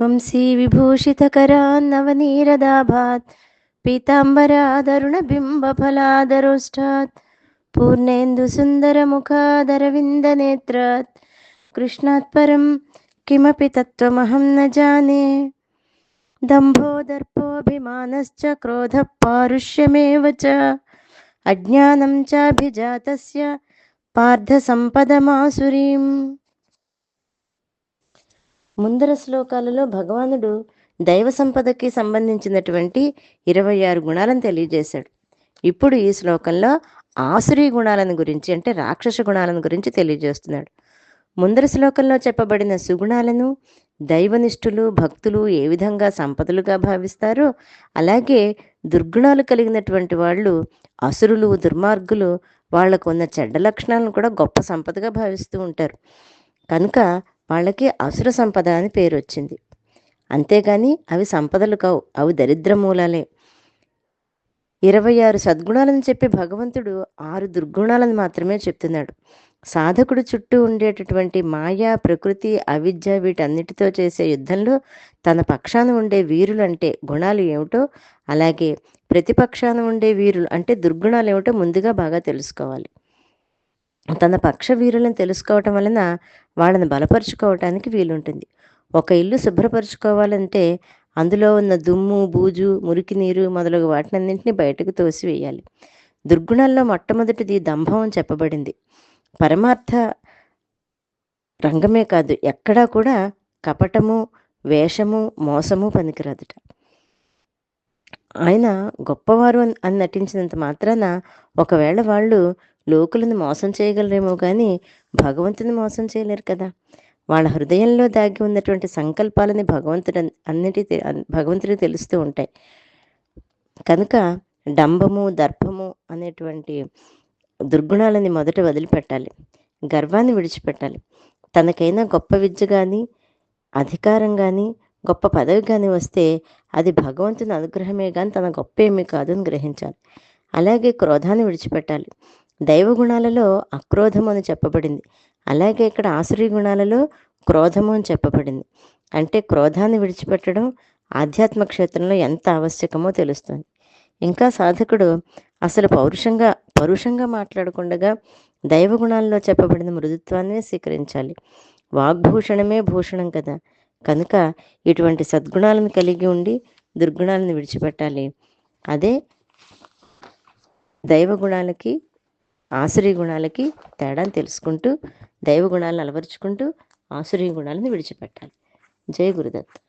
వంశీవిభూషితకరాన్నవनीरदाभात् पीताम्बरादरुणबिम्बफलादरोष्ठात् पूर्णेन्दुसुन्दरमुखादरविन्दनेत्रात् कृष्णात् परं किमपि तत्त्वमहं न जाने दम्भो दर्पोऽभिमानश्च क्रोधः पारुष्यमेव च अज्ञानं चाभिजातस्य पार्थसम्पदमासुरीम् ముందర శ్లోకాలలో భగవానుడు దైవ సంపదకి సంబంధించినటువంటి ఇరవై ఆరు గుణాలను తెలియజేశాడు. ఇప్పుడు ఈ శ్లోకంలో ఆసురీ గుణాలను గురించి అంటే రాక్షస గుణాలను గురించి తెలియజేస్తున్నాడు. ముందర శ్లోకంలో చెప్పబడిన సుగుణాలను దైవనిష్ఠులు భక్తులు ఏ విధంగా సంపదలుగా భావిస్తారో అలాగే దుర్గుణాలు కలిగినటువంటి వాళ్ళు అసురులు దుర్మార్గులు వాళ్ళకు ఉన్న చెడ్డ లక్షణాలను కూడా గొప్ప సంపదగా భావిస్తూ ఉంటారు. కనుక వాళ్ళకి అసుర సంపద అని పేరు వచ్చింది అంతేగాని అవి సంపదలు కావు అవి దరిద్ర మూలాలే. ఇరవై ఆరు సద్గుణాలను చెప్పే భగవంతుడు ఆరు దుర్గుణాలను మాత్రమే చెప్తున్నాడు. సాధకుడు చుట్టూ ఉండేటటువంటి మాయా ప్రకృతి అవిద్య వీటన్నిటితో చేసే యుద్ధంలో తన పక్షాన ఉండే వీరులు అంటే గుణాలు ఏమిటో అలాగే ప్రతిపక్షాన ఉండే వీరులు అంటే దుర్గుణాలు ఏమిటో ముందుగా బాగా తెలుసుకోవాలి. తన పక్ష వీరులను తెలుసుకోవటం వలన వాళ్ళని బలపరుచుకోవటానికి వీలుంటుంది. ఒక ఇల్లు శుభ్రపరుచుకోవాలంటే అందులో ఉన్న దుమ్ము బూజు మురికి నీరు మొదలగు వాటినన్నింటినీ బయటకు తోసివేయాలి. దుర్గుణాల్లో మొట్టమొదటిది దంభం అని చెప్పబడింది. పరమార్థ రంగమే కాదు ఎక్కడా కూడా కపటము వేషము మోసము పనికిరాదుట. ఆయన గొప్పవారు అని నటించినంత మాత్రాన ఒకవేళ వాళ్ళు లోకులను మోసం చేయగలరేమో కానీ భగవంతుని మోసం చేయలేరు కదా. వాళ్ళ హృదయంలో దాగి ఉన్నటువంటి సంకల్పాలని భగవంతుడు అన్నిటి భగవంతుడికి తెలుస్తూ ఉంటాయి. కనుక డంబము దర్భము అనేటువంటి దుర్గుణాలని మొదట వదిలిపెట్టాలి. గర్వాన్ని విడిచిపెట్టాలి. తనకైనా గొప్ప విద్య కానీ అధికారం కానీ గొప్ప పదవి కానీ వస్తే అది భగవంతుని అనుగ్రహమే కానీ తన గొప్ప ఏమీ కాదు అని గ్రహించాలి. అలాగే క్రోధాన్ని విడిచిపెట్టాలి. దైవ గుణాలలో అక్రోధము అని చెప్పబడింది. అలాగే ఇక్కడ ఆసురీ గుణాలలో క్రోధము అని చెప్పబడింది. అంటే క్రోధాన్ని విడిచిపెట్టడం ఆధ్యాత్మ క్షేత్రంలో ఎంత ఆవశ్యకమో తెలుస్తుంది. ఇంకా సాధకుడు అసలు పౌరుషంగా పరుషంగా మాట్లాడకుండా దైవగుణాల్లో చెప్పబడిన మృదుత్వాన్ని స్వీకరించాలి. వాగ్భూషణమే భూషణం కదా. కనుక ఇటువంటి సద్గుణాలను కలిగి ఉండి దుర్గుణాలను విడిచిపెట్టాలి. అదే దైవ గుణాలకి ఆసురీ గుణాలకి తేడాను తెలుసుకుంటూ దైవ గుణాలను అలవరుచుకుంటూ ఆసురీ గుణాలను విడిచిపెట్టాలి. జై గురుదత్త